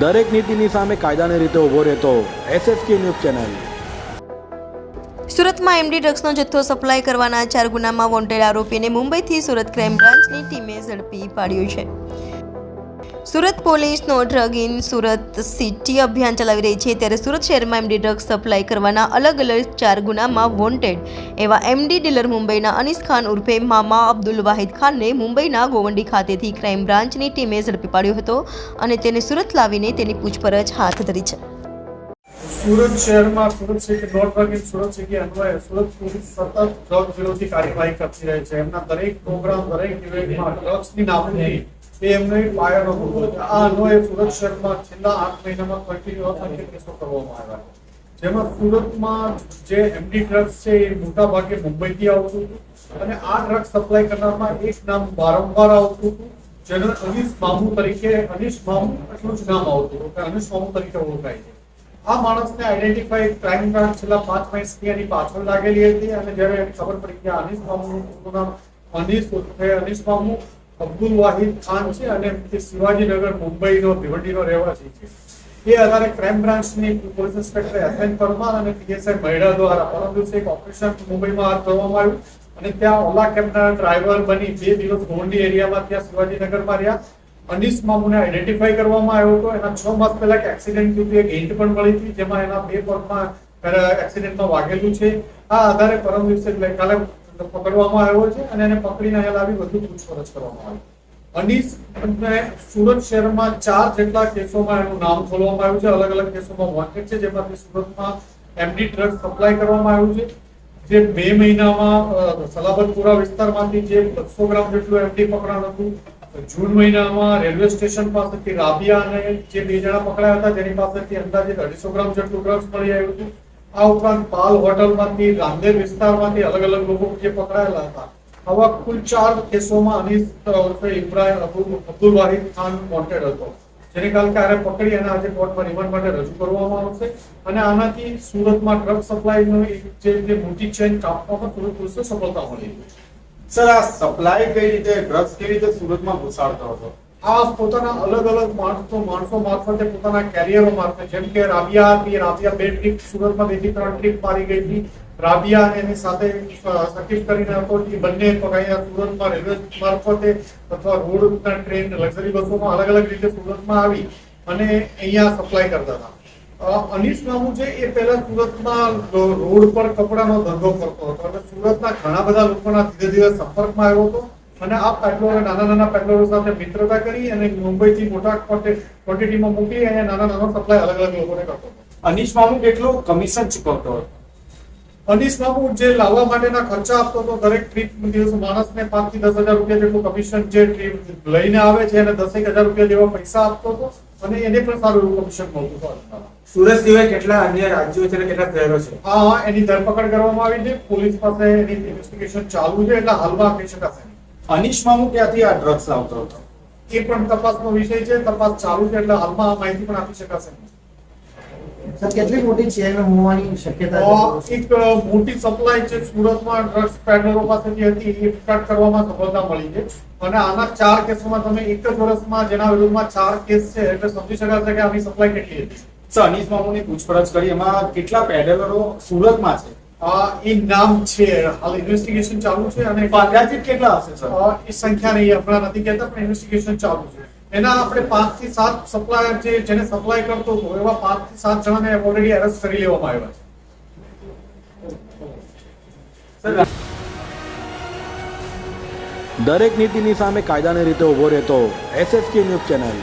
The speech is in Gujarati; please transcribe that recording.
દરેક નીતિની સામે કાયદાની રીતે ઊભો રહેતો એસએસકે ન્યૂઝ ચેનલ. સુરતમાં એમડી ડ્રગ્સનો જથ્થો સપ્લાય કરવાના ચાર ગુનામાં વોન્ટેડ આરોપીને મુંબઈથી સુરત ક્રાઇમ બ્રાન્ચની ટીમે ઝડપી પાડ્યો છે. સુરત પોલીસનો ડ્રગ ઇન સુરત સિટી અભિયાન ચલાવી રહી છે. ત્યારે સુરત શહેરમાં એમડી ડ્રગ સપ્લાય કરવાના અલગ અલગ ચાર ગુનામાં વોન્ટેડ એવા એમડી ડીલર મુંબઈના અનિસ ખાન ઉર્ફે મામા અબ્દુલ વાહિદ ખાનને મુંબઈના ગોવંડી ખાતેથી ક્રાઇમ બ્રાન્ચની ટીમે ઝડપી પાડ્યો હતો અને તેને સુરત લાવીને તેની પૂછપરછ હાથ ધરી છે. સુરત શહેરમાં Surat city note in Surat city અન્વયે સુરત પોલીસ સતત ડ્રગ વિરોધી કાર્યવાહી કરતી રહે છે. એમના દરેક પ્રોગ્રામ દરેક ઇવેન્ટમાં ડ્રગ્સની નાબૂદી એ એમનો પાયાનો મુદ્દો છે. આ અન્વયે સુરત શહેરમાં છેલ્લા આઠ મહિનામાં કન્ટિન્યુ કેસો કરવામાં આવ્યા જેમાં સુરતમાં જે એમડી ડ્રગ્સ છે એ મોટા ભાગે મુંબઈથી આવતું હતું અને આ ડ્રગ્સ સપ્લાય કરનારમાં એક નામ વારંવાર આવતું હતું, જેનો અનીસ મામુ તરીકે, અનીશ મામુ એટલું જ નામ આવતું હતું કે અનીશ મામુ તરીકે ઓળખાય છે. આ માણસને આઈડેન્ટિફાઈ ક્રાઇમ છેલ્લા પાંચ વર્ષથી એની પાછળ લાગેલી હતી અને જ્યારે ખબર પડી કે અનિશ મામુનું નામ ઉર્ફે અનીસ મામુ અબ્દુલ વાહિદ ખાન છે અને તે શિવાજીનગર, મુંબઈનો, ભિવંડીનો રહેવાસી છે. એ આધારે ક્રાઇમ બ્રાન્ચની police inspector S N Parmar અને પીએસઆઈ મહેડા દ્વારા પરમ દિવસે એક ઓપરેશન મુંબઈમાં હાથ ધરવામાં આવ્યું અને ત્યાં ઓલા કેબના ડ્રાઈવર બની બે દિવસ ગોંડી એરિયામાં ત્યાં શિવાજીનગરમાં રહ્યા. અનીસ મામુને આઈડેન્ટિફાઈ કરવામાં આવ્યો હતો. એના છ માસ પહેલા એક એક્સિડન્ટ થયું એક હિન્ટ પણ મળી હતી, જેમાં એના બે પગમાં એક્સિડન્ટમાં વાગેલું છે. આ આધારે પરમ દિવસે ગઈકાલે પકડવામાં આવ્યો છે અને એને પકડીને અહીંયા લાવી વધુ પૂછપરછ કરવામાં આવી. અનીસ ને સુરત શહેરમાં ચાર જેટલા કેસોમાં એનું નામ ખોલવામાં આવ્યું છે. અલગ અલગ કેસોમાં વોન્ટેડ છે જેમાંથી સુરતમાં એમડી ડ્રગ સપ્લાય કરવામાં આવ્યું છે. જે મે મહિનામાં સલાબતપુરા વિસ્તારમાંથી જે બસો ગ્રામ જેટલું એમડી પકડાણ હતું જૂન મહિનામાં રેલવે સ્ટેશન પાસેથી રાબિયા અને જે બે જણા પકડાયા હતા, જેની પાસેથી અંદાજે અઢીસો ગ્રામ જેટલું ડ્રગ્સ મળી આવ્યું હતું. આ ઉપરાંત પાલ હોટલમાંથી રાંદેર વિસ્તારમાંથી અલગ અલગ લોકો જે પકડાયેલા હતા. આવા કુલ ચાર કેસોમાં અનીસ ઇબ્રાહિમ અબ્દુલ વાહિદ ખાન વોન્ટેડ હતો. જેને કાલ ક્યારે પકડી અને આજે કોર્ટમાં રિમાન્ડ માટે રજૂ કરવામાં આવશે. અને આનાથી સુરતમાં ડ્રગ સપ્લાયનો જે જે મોટી ચેન કાપવામાં સુરત પોલીસને સફળતા મળી. સર, આ સપ્લાય કઈ રીતે ડ્રગ્સ કઈ રીતે સુરતમાં ઘુસાડતો હતો? આ પોતાના અલગ અલગ માણસો માણસો મારફતે પોતાના કેરિયરો મારફતે, જેમ કે રાબિયા હતી, રાબિયા બે ટ્રીપ સુરતમાં બેથી ત્રણ ટ્રીપ મારી ગઈ હતી. રાબિયા એની સાથે સકીફ કરીને હતો, એ બંને પગાયા સુરતમાં રેલવે મારફતે અથવા રોડ ટ્રેન લક્ઝરી બસોમાં અલગ અલગ રીતે સુરતમાં આવી અને અહીંયા સપ્લાય કરતા હતા. અનિશ મામુ છે, એ પહેલા સુરતમાં રોડ પર કપડાનો ધંધો કરતો હતો. અને સુરતના ઘણા બધા લોકોના ધીરે ધીરે સંપર્કમાં આવ્યો હતો. અને આ પેટ્રોલ નાના નાના પેટ્રોલ સાથે મિત્રતા કરી અને મુંબઈથી મોટા ક્વોન્ટિટીમાં મૂકી અને નાના નાના સપ્લાય અલગ અલગ લોકોને કરતો અનિશ મામુ કેટલું કમિશન ચૂકવતો હતો? અનીસ મામુ જે લાવવા માટેના ખર્ચા આપતો હતો દરેક ટ્રીપ દિવસ માણસને પાંચથી દસ હજાર રૂપિયા જેટલું કમિશન જે ટ્રીપ લઈને આવે છે અને દસેક હજાર રૂપિયા જેવા પૈસા આપતો હતો અને એને પણ સારું એવું કમિશન મળતું હતું સુરત સિવાય કેટલા અન્ય રાજ્યો છે કેટલા શહેરો છે? હા હા એની ધરપકડ કરવામાં આવી છે. પોલીસ પાસે એની ઇન્વેસ્ટિગેશન ચાલુ છે એટલે હાલમાં કહી શકાશે નહીં. અનીશ મામુ ક્યાંથી આ ડ્રગ્સ લાવતો હતો? એ પણ તપાસનો વિષય છે તપાસ ચાલુ છે એટલે હાલમાં આ માહિતી પણ આપી શકાશે. સર કેટલી મોટી ચેન હોવાની શક્યતા છે? એક મોટી સપ્લાય છે સુરતમાં ડ્રગ્સ પેડલરો પાસેથી હતી એ કટ કરવામાં સફળતા મળી છે. અને આના ચાર કેસોમાં તમે એક જ વર્ષમાં જેના વિરુદ્ધમાં ચાર કેસ છે એટલે સમજી શકાશે કે આની સપ્લાય કેટલી હતી. સર અનીશ મામુની પૂછપરછ કરી એમાં કેટલા પેડલરો સુરતમાં છે? એ નામ છે. હાલ ઇન્વેસ્ટિગેશન ચાલુ છે અને અંદાજિત કેટલા હશે સર? એ સંખ્યા નહીં હમણાં નથી કહેતા પણ ઇન્વેસ્ટિગેશન ચાલુ છે. એના આપણે પાંચથી સાત સપ્લાયર જેને સપ્લાય કરતો હતો એવા પાંચથી સાત જણાને ઓલરેડી અરેસ્ટ કરી લેવામાં આવ્યા છે. સર દરેક નીતિની સામે કાયદાની રીતે ઊભો રહેતો એસએસકે ન્યૂઝ ચેનલ.